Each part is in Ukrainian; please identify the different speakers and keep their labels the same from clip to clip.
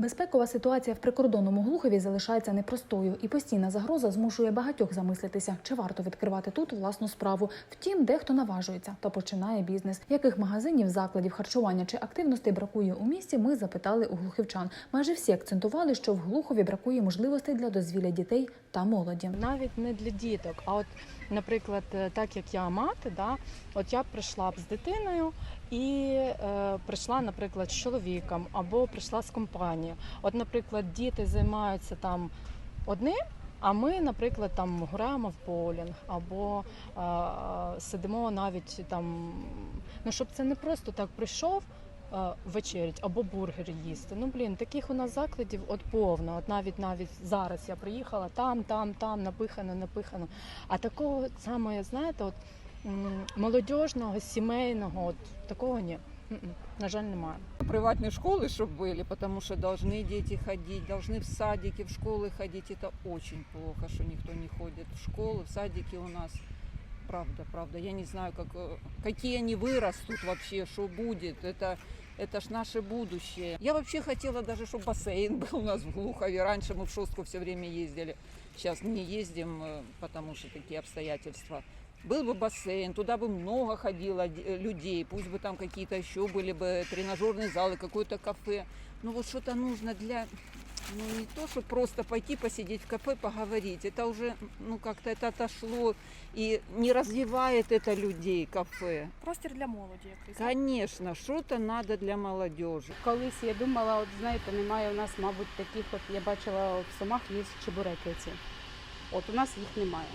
Speaker 1: Безпекова ситуація в прикордонному Глухові залишається непростою, і постійна загроза змушує багатьох замислитися, чи варто відкривати тут власну справу. Втім, дехто наважується та починає бізнес. Яких магазинів, закладів харчування чи активностей бракує у місті? Ми запитали у глухівчан. Майже всі акцентували, що в Глухові бракує можливостей для дозвілля дітей та молоді.
Speaker 2: навіть не для діток. А от, наприклад, е, так як я мати, да, от я б прийшла б з дитиною і е, прийшла, наприклад, з чоловіком або прийшла з компанією. От, наприклад, діти займаються там одним. А ми, наприклад, там граємо в боулінг або е, сидимо навіть там. Ну щоб це не просто так прийшов е, вечерять або бургери їсти. Ну блін, таких у нас закладів от повно. От навіть навіть зараз я приїхала там, там, там, напихано, напихано. А такого саме, знаєте, от молодіжного, сімейного, от такого ні. М-м, На жаль, немає.
Speaker 3: приватные школы, чтобы были, потому что должны дети ходить, должны в садики, в школы ходить. Это очень плохо, что никто не ходит в школы, в садики у нас. Правда, правда. Я не знаю, как, э, какие они вырастут вообще, что будет. Это, это ж наше будущее. Я вообще хотела даже, чтобы бассейн был у нас в Глухове. Раньше мы в Шостку все время ездили. Сейчас не ездим, э, потому что такие обстоятельства. Был бы бассейн, туда бы много ходило де- людей, пусть бы там какие-то еще были бы тренажерные залы, какое-то кафе. Ну вот что-то нужно для, ну не то, что просто пойти посидеть в кафе, поговорить. Это уже, ну как-то это отошло и не развивает это людей, кафе.
Speaker 4: Простір для молоді якийсь.
Speaker 3: Конечно, что-то надо для молодежи.
Speaker 5: Колись я думала, от знаєте, немає у нас, мабуть, таких, от я бачила в Сумах є чебуреки ці. От у нас їх немає.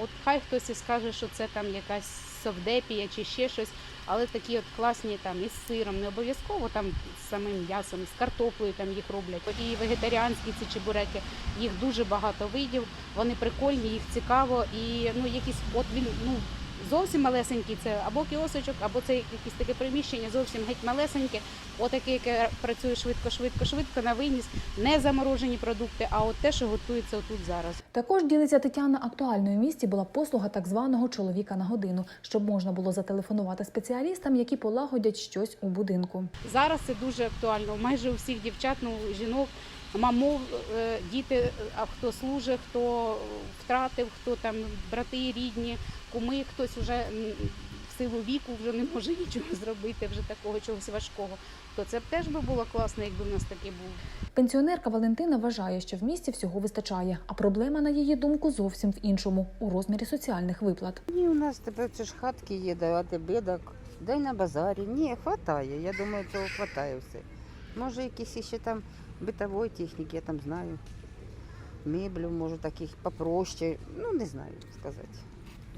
Speaker 5: От хай хтось і скаже, що це там якась совдепія чи ще щось, але такі от класні там із сиром, не обов'язково там з самим м'ясом, з картоплею там їх роблять. І вегетаріанські ці чебуреки, їх дуже багато видів, вони прикольні, їх цікаво. І ну якісь, от він ну зовсім малесенький, це або кіосочок, або це якесь таке приміщення, зовсім геть малесеньке, отаке, яке працює швидко, швидко, швидко на виніс, не заморожені продукти, а от те, що готується отут зараз.
Speaker 1: Також ділиться Тетяна. Актуальною в місті була послуга так званого чоловіка на годину, щоб можна було зателефонувати спеціалістам, які полагодять щось у будинку.
Speaker 5: Зараз це дуже актуально. Майже у всіх дівчат, ну жінок, мамов, е, діти, а хто служить, хто втратив, хто там брати рідні, куми, хтось вже в силу віку вже не може нічого зробити, вже такого чогось важкого. То це б теж би було класно, якби в нас таке було.
Speaker 1: Пенсіонерка Валентина вважає, що в місті всього вистачає, а проблема, на її думку, зовсім в іншому у розмірі соціальних виплат.
Speaker 6: Ні, у нас тепер це ж хатки є, давати бедок, дай на базарі. Ні, хватає. Я думаю, цього хватає все. Може, якісь ще там битової техніки, я там знаю. Меблю, может, таких попроще. Ну, не знаю сказати.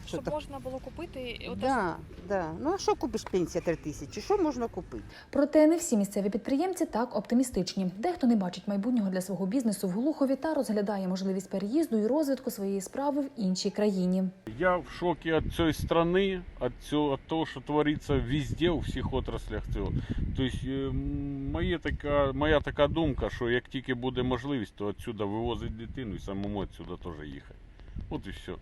Speaker 6: Що
Speaker 4: Щоб
Speaker 6: так?
Speaker 4: можна було купити от
Speaker 6: Да, да. Ну а що купиш пенсія 3 тисячі? Що можна купити?
Speaker 1: Проте не всі місцеві підприємці так оптимістичні. Дехто не бачить майбутнього для свого бізнесу в Глухові та розглядає можливість переїзду і розвитку своєї справи в іншій країні.
Speaker 7: Я в шоке от цієї страны, от, цього, от того, що твориться везде, у всіх отраслях цього. Тобто, е, м, моє така, моя така думка, що як тільки буде можливість, то відсюди вивозити дитину і самому відсюди теж їхати. От і все.